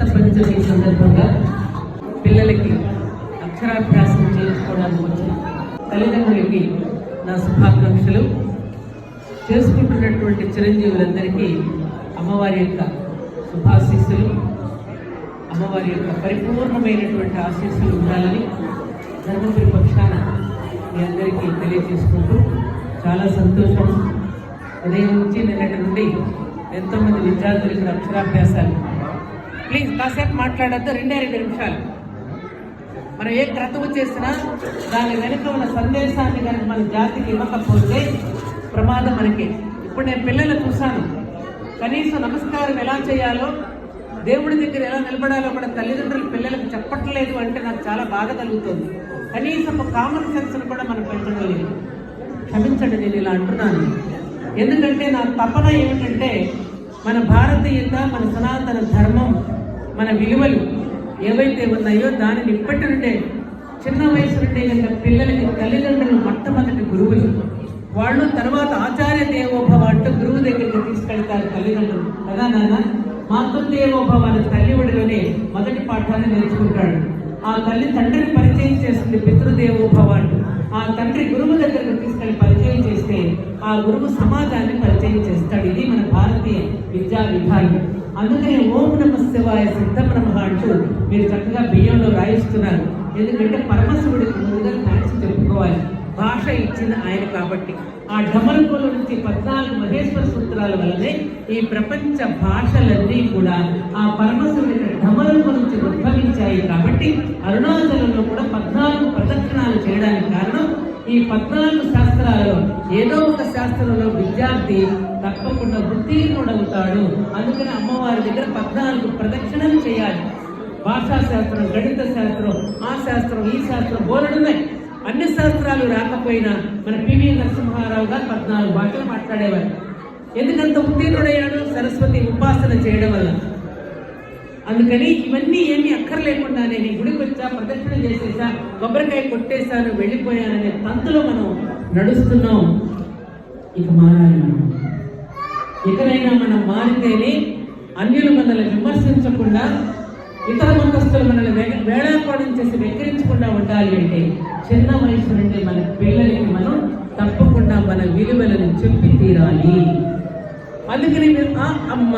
వసంత పంచమి సందర్భంగా పిల్లలకి అక్షరాభ్యాసం చేసుకోవడానికి వచ్చిన తల్లిదండ్రులకి నా శుభాకాంక్షలు. చేసుకుంటున్నటువంటి చిరంజీవులందరికీ అమ్మవారి యొక్క శుభాశీస్సులు అమ్మవారి యొక్క పరిపూర్ణమైనటువంటి ఆశీస్సులు ఉండాలని ధర్మపురి పక్షాన మీ అందరికీ తెలియజేసుకుంటూ చాలా సంతోషం. ఉదయం నుంచి నిన్నటి నుండి ఎంతోమంది విద్యార్థులకు అక్షరాభ్యాసాలు ప్లీజ్ కాసేపు మాట్లాడద్దు రెండే రెండు నిమిషాలు. మనం ఏ క్రతువు చేసినా దాని వెనుక ఉన్న సందేశాన్ని కనుక మన జాతికి ఇవ్వకపోతే ప్రమాదం మనకి. ఇప్పుడు నేను పిల్లలు చూశాను. కనీసం నమస్కారం ఎలా చేయాలో దేవుడి దగ్గర ఎలా నిలబడాలో కూడా తల్లిదండ్రులు పిల్లలకు చెప్పట్లేదు అంటే నాకు చాలా బాధ కలుగుతుంది. కనీసం ఒక కామన్ సెన్స్ను కూడా మనం పెంచడం లేదు క్షమించండి నేను ఇలా అంటున్నాను. ఎందుకంటే నా తపన ఏమిటంటే మన భారతీయత మన సనాతన ధర్మం మన విలువలు ఏవైతే ఉన్నాయో దానిని ఇప్పటి నుండే చిన్న వయసు నుండే కనుక పిల్లలకి తల్లిదండ్రులు మొట్టమొదటి గురువులు. వాళ్ళు తర్వాత ఆచార్య దేవోభవ అంటూ గురువు దగ్గరికి తీసుకెళ్తారు తల్లిదండ్రులు. కదా నాన్న? మాతృదేవోభవ అనే తల్లి ఒడిలోనే మొదటి పాఠాన్ని నేర్చుకుంటాడు. ఆ తల్లి తండ్రిని పరిచయం చేస్తుంది పితృదేవోభవ అంటూ. ఆ తండ్రి గురువు దగ్గరకు తీసుకెళ్ళి పరిచయం చేస్తే ఆ గురువు సమాజాన్ని పరిచయం చేస్తాడు. ఇది మన భారతీయ విద్యా విధానం అందుకని ఓం నమ శివాయ సిద్ధం నమ అంటూ మీరు చక్కగా బియ్యంలో రాయిస్తున్నారు. ఎందుకంటే పరమశివుడికి ముందుగా థ్యాంక్స్ చెప్పుకోవాలి. భాష ఇచ్చింది ఆయన కాబట్టి. ఆ ఢమరుకోల నుంచి పద్నాలుగు మహేశ్వర సూత్రాల వల్లనే ఈ ప్రపంచ భాషలన్నీ కూడా ఆ పరమశివుడి ఢమరుకు నుంచి ఉద్భవించాయి కాబట్టి అరుణాచలంలో కూడా పద్నాలుగు ప్రదక్షిణాలు చేయడానికి కారణం ఈ పద్నాలుగు శాస్త్రాలలో ఏదో ఒక శాస్త్రంలో విద్యార్థి తప్పకుండా ఉత్తీర్ణుడవుతాడు అందుకని అమ్మవారి దగ్గర పద్నాలుగు ప్రదక్షిణలు చేయాలి. భాషా శాస్త్రం గణిత శాస్త్రం ఆ శాస్త్రం ఈ శాస్త్రం బోలడున్నాయి అన్ని శాస్త్రాలు రాకపోయినా మన పివి నరసింహారావు గారు పద్నాలుగు భాషలు మాట్లాడేవారు. ఎందుకంత ఉత్తీర్ణుడయ్యాడు? సరస్వతి ఉపాసన చేయడం వల్ల. అందుకని ఇవన్నీ ఏమీ అక్కర్లేకుండానే నేను గుడికి వచ్చా ప్రదక్షిణ చేసేసా కొబ్బరికాయ కొట్టేశాను వెళ్ళిపోయాననే తంతులో మనం నడుస్తున్నాం. ఇక మారాలి మనం. ఇకనైనా మనం మారితేనే అన్యులు మనల్ని విమర్శించకుండా ఇతర మతస్థులు మనల్ని వే- చేసి వెంకరించకుండా ఉండాలి అంటే చిన్న వయసు నుండి మన పిల్లలకి మనం తప్పకుండా మన విలువలను చెప్పి తీరాలి. అందుకని మీరు ఆ అమ్మ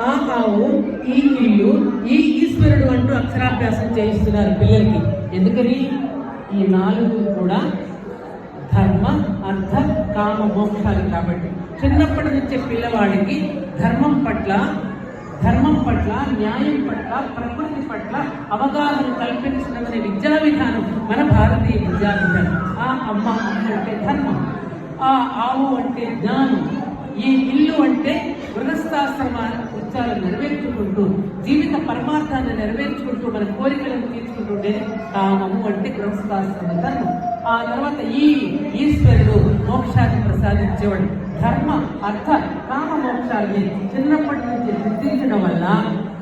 ఆ ఆవు ఈ ఇల్లు ఈ ఈశ్వరుడు అంటూ అక్షరాభ్యాసం చేయిస్తున్నారు పిల్లలకి. ఎందుకని? ఈ నాలుగు కూడా ధర్మ అర్థ కామ మోక్షాలు కాబట్టి. చిన్నప్పటి నుంచే పిల్లవాడికి ధర్మం పట్ల ధర్మం పట్ల న్యాయం పట్ల ప్రకృతి పట్ల అవగాహన కల్పించడం విద్యా విధానం మన భారతీయ విద్యా విధానం. ఆ అమ్మ అమ్మ అంటే ధర్మం ఆ ఆవు అంటే జ్ఞానం ఈ ఇల్లు అంటే గృహస్థాశ్రమ ఉత్సాలు నెరవేర్చుకుంటూ జీవిత పరమార్థాన్ని నెరవేర్చుకుంటూ మన కోరికలను తీర్చుకుంటుంటే కామము అంటే గృహస్థాశ్రమ ధర్మం. ఆ తర్వాత ఈ ఈశ్వరుడు మోక్షాన్ని ప్రసాదించేవాడు. ధర్మ అర్థ కామ మోక్షాన్ని చిన్నప్పటి నుంచి గుర్తించడం వల్ల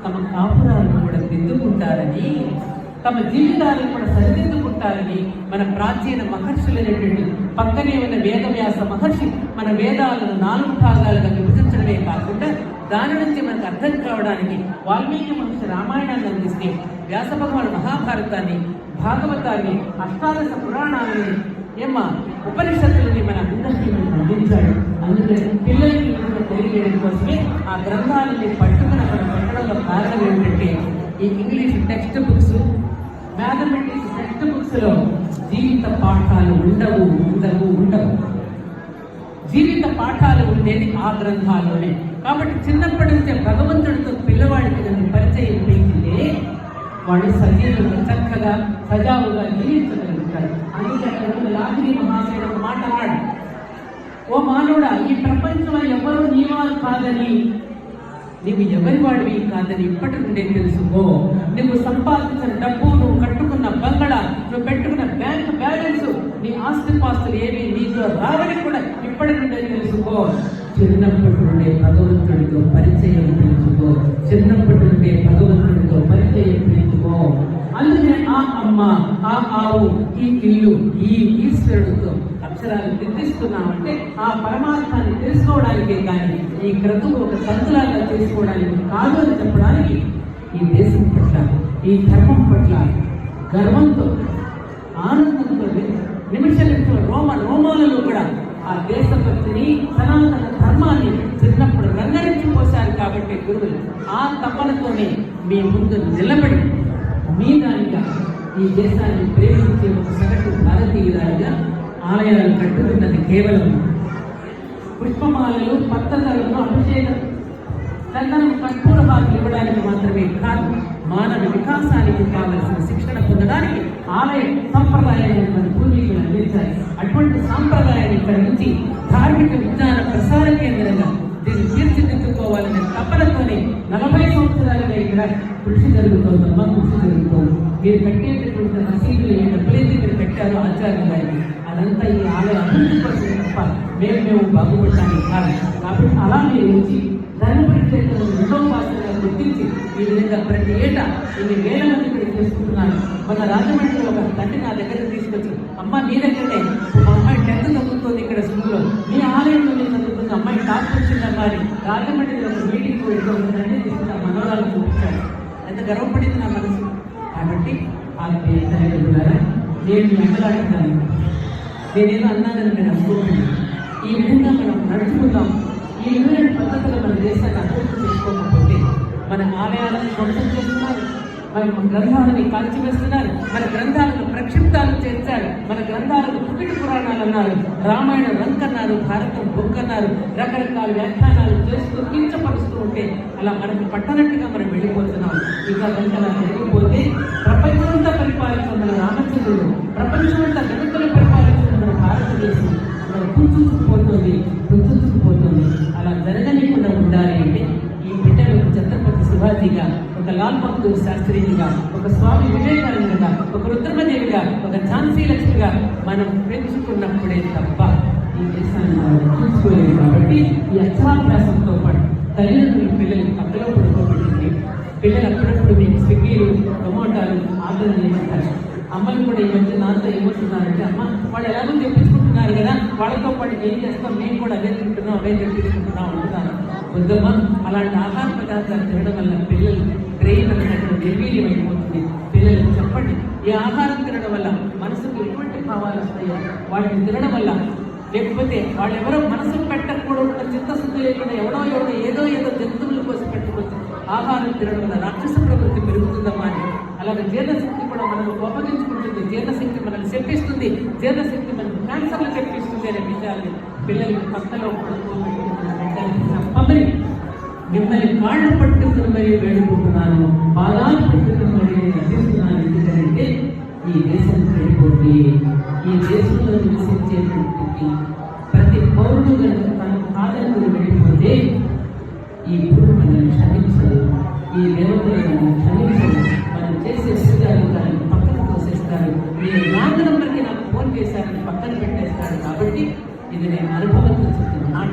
తమ కాపురాలను కూడా దిద్దుకుంటారని తమ జీవితాలను కూడా సరిదిద్దుకుంటారని మన ప్రాచీన మహర్షులైనటువంటి పక్కనే ఉన్న వేదవ్యాస మహర్షి మన వేదాలను నాలుగు భాగాలుగా విభజించడమే కాకుండా దాని నుంచి మనకు అర్థం కావడానికి వాల్మీకి మహర్షి రామాయణాన్ని అందిస్తే వ్యాస భగవాన్ మహాభారతాన్ని భాగవతాన్ని అష్టాదశ పురాణాలని ఏమ్మా ఉపనిషత్తులని మన అందరికీ అందించాడు అందుకని పిల్లలకి కూడా తెలియజేయడం కోసమే ఆ గ్రంథాలని పట్టుకుని అక్కడ పెట్టడంలో కారణం ఏమిటంటే ఈ English text books mathematics text బుక్స్లో జీవిత పాఠాలు ఉండవు ఉండవు ఉండవు. జీవిత పాఠాలు ఉండేది ఆ గ్రంథాల్లోనే. కాబట్టి చిన్నప్పటి నుంచే భగవంతుడితో పిల్లవాడికి నన్ను పరిచయం పెంచితే వాడు సజీవులు చక్కగా సజావుగా జీవించగలుగుతాడు అందుకే లాహిరి మహాశయుడు ఒక మాట అన్నాడు. ఓ మానవుడా ఈ ప్రపంచంలో ఎవరు నీవారు కాదని? నీవు ఎవరి వాడివి కాదని ఇప్పటి నుండే తెలుసుకో. నువ్వు సంపాదించిన డబ్బు నువ్వు కట్టుకున్న బంగళా నువ్వు పెట్టుకున్న బ్యాంక్ బ్యాలెన్స్ నీ ఆస్తి పాస్తులు ఏవి నీతో రావని కూడా ఇప్పటి నుండే తెలుసుకో. చిన్నప్పటి నుండే భగవంతుడితో పరిచయం పెంచుకో. చిన్నప్పటి నుండే భగవంతుడితో పరిచయం పెంచుకో. అందుకనే ఆ అమ్మ ఆ ఆవు ఈ ఇల్లు ఈ ఈశ్వరుడితో అక్షరాలు తెప్పిస్తున్నామంటే ఆ పరమార్థాన్ని తెలుసుకోవడానికే కానీ ఈ క్రతువు ఒక సంతులాగా చేసుకోవడానికి కాదు అని చెప్పడానికి ఈ దేశం పట్ల ఈ ధర్మం పట్ల గర్వంతో ఆనందంతో నిమిషంతో రోమ రోమాలలో కూడా ఆ దేశభక్తిని సనాతన ధర్మాన్ని చిన్నప్పుడు రంగరించిపోశారు కాబట్టి గురువులు ఆ తపనతోనే మీ ముందు నిలబడి మీ దానిగా ఈ దేశాన్ని ప్రేమించే ఒక సగటు భారతీయురాలుగా ఆలయాలు కట్టుకున్నది కేవలం పుష్పమాలలు పత్తలను అభిషేకం చందనం కర్పూర బాధలు ఇవ్వడానికి మాత్రమే కాదు. మానవ వికాసానికి కావలసిన శిక్షణ పొందడానికి ఆలయ సంప్రదాయాన్ని పూర్వీకులు అందించాలి. అటువంటి సాంప్రదాయాన్ని ఇక్కడ నుంచి ధార్మిక విజ్ఞాన ప్రసార కేంద్రంగా దీన్ని తీర్చిదిద్దుకోవాలనే తపనతోనే నలభై సంవత్సరాలుగా ఇక్కడ కృషి జరుగుతోందమ్మా కృషి జరుగుతోంది. మీరు కట్టేటటువంటి రసీదులు ఏ డబ్బులైతే మీరు కట్టారో ఆచార్య గారికి అదంతా ఈ ఆలయ అభివృద్ధి కోసం తప్ప మేము మేము బాగుపడటానికి కాదు. కాబట్టి అలా మీరు ఉంచి ధర్మపురి క్షేత్రం రెండవ పాత్ర గుర్తించి ఈ విధంగా ప్రతి ఏటా ఇన్ని వేల మంది ఇక్కడ చేసుకుంటున్నాను మన రాజమండ్రి ఒక తండ్రి నా దగ్గరకు తీసుకొచ్చి అమ్మ మీ దగ్గరనే. మా అమ్మాయి టెన్త్ చదువుతుంది ఇక్కడ స్కూల్లో. మీ ఆలయంలో నేను చదువుతుంది అమ్మాయి టాప్ వచ్చిందమ్మా అని రాజమండ్రిలో ఒక మీటింగ్ పోయి ఒక తీసుకున్న మనోరాలు చూపించాడు. ఎంత గర్వపడింది నా మనసు. కాబట్టి ఆ తల్లిదండ్రులారా నేను వెంటలాడుతున్నాను నేనేదో అన్నానని నేను అనుకోకండి. ఈ విధంగా మనం నడుచుకుందాం. ఈ విధమైన పద్ధతులు మన దేశాన్ని అభివృద్ధి చేసుకోకపోతే మన ఆలయాలను ధ్వంసం చేస్తున్నారు. మన గ్రంథాలని కాల్చివేస్తున్నారు మన గ్రంథాలను ప్రక్షిప్తాలు చేశారు. మన గ్రంథాలను పుట్టిన పురాణాలు అన్నారు. రామాయణం రంకన్నారు భారతం బొక్కన్నారు రకరకాల వ్యాఖ్యానాలు చేస్తూ కించపరుస్తూ ఉంటే అలా మనకు పట్టనట్టుగా మనం వెళ్ళిపోతున్నాం. ఇంకా కనుక వెళ్ళిపోతే జరిగిపోతే ప్రపంచమంతా పరిపాలించిన రామచంద్రుడు ప్రపంచమంతా లాల్ బహదూర్ శాస్త్రిగా ఒక స్వామి వివేకానందగా ఒక రుద్రమదేవిగా ఒక ఝాన్సీ లక్ష్మిగా మనం పెంచుకున్నప్పుడే తప్ప ఈ దేశాన్ని మనం చూసుకోలేదు కాబట్టి ఈ అక్షరాభ్యాసంతో పాటు తల్లిదండ్రులు పిల్లలు పక్కలో పడుకోబెట్టింది పిల్లలు అప్పుడప్పుడు మీకు స్విగ్గీలు టొమాటాలు ఆర్డర్ చేయమంటారు అమ్మలు కూడా ఈ మధ్య నాతో ఏమంటున్నారంటే అమ్మ వాళ్ళు ఎలాగో తెప్పించుకుంటున్నారు కదా వాళ్ళతో పాటు ఏం చేస్తాం? మేము కూడా అదే తింటున్నాం అవే తెప్పించుకుంటున్నాం అంటున్నాను వద్దమ్మా అలాంటి ఆహార పదార్థాలు తినడం వల్ల పిల్లలు బ్రెయిన్ అనేటువంటి నిర్వీర్యం అయిపోతుంది పిల్లలకు చెప్పండి ఈ ఆహారం తినడం వల్ల మనసుకు ఎటువంటి భావాలు వస్తాయో వాటిని తినడం వల్ల లేకపోతే వాళ్ళు ఎవరో మనసు పెట్టకూడదు చిత్తశుద్ధి లేకుండా ఎవడో ఎవడో ఏదో ఏదో జంతువుల కోసం పెట్టుకోవచ్చు ఆహారం తినడం వల్ల రాక్షస ప్రవృత్తి పెరుగుతుందమ్మా అని. అలాగే జీర్ణశక్తి కూడా మనల్ని కోపగించుకుంటుంది. జీర్ణశక్తి మనల్ని చెప్పిస్తుంది జీర్ణశక్తి మనకు క్యాన్సర్లు చెప్పిస్తుంది అనే విషయాన్ని పిల్లలు పక్కలో చెప్పమని మిమ్మల్ని కాళ్ళు పట్టుకుని మరీ వేడుకుంటున్నాను పాదాలు పట్టుకుని మరీ నేను అందిస్తున్నాను ఎందుకంటే ఈ దేశం చెడిపోతే ఈ దేశంలో నివసించేటువంటి ప్రతి పౌరుడు కనుక తనకు కాదనుకుని వెళ్ళిపోతే ఈ భూమి మనల్ని క్షమించదు ఈ దేవతలు మనల్ని క్షమించదు. మనం చేసే పూజలు దాన్ని పక్కన తోసేస్తారు. మీరు నాలుగు నంబర్కి నాకు ఫోన్ చేశారని పక్కన పెట్టేస్తారు కాబట్టి ఇది నేను అనుభవంతో చెప్తున్న మాట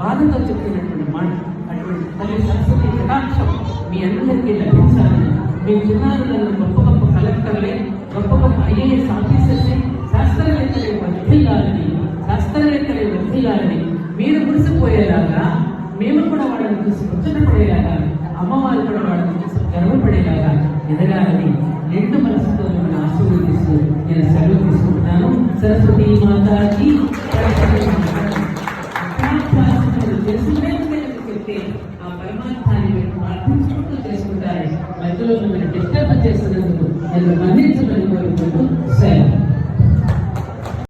బాధతో చెప్తున్నటువంటి మాట. అటువంటి తల్లి కటాక్షం మీ అందరికీ లభించాలని మీ చిన్నారులను గొప్ప గొప్ప కలెక్టర్లే గొప్ప గొప్ప ఐఏఎస్ ఆఫీసర్సే శాస్త్రవేత్తలే వర్ధిల్లాలని శాస్త్రవేత్తలే వర్ధిల్లాలని మీరు మురిసిపోయేలాగా మేము కూడా వాళ్ళని చూసి ముచ్చటపడేలాగా అమ్మవారు కూడా వాళ్ళని చూసి గర్వపడేలాగా ఎదగాలని రెండు మనసుతో మిమ్మల్ని ఆశీర్వదిస్తూ నేను సెలవు తీసుకుంటున్నాను సరస్వతి మాతాకి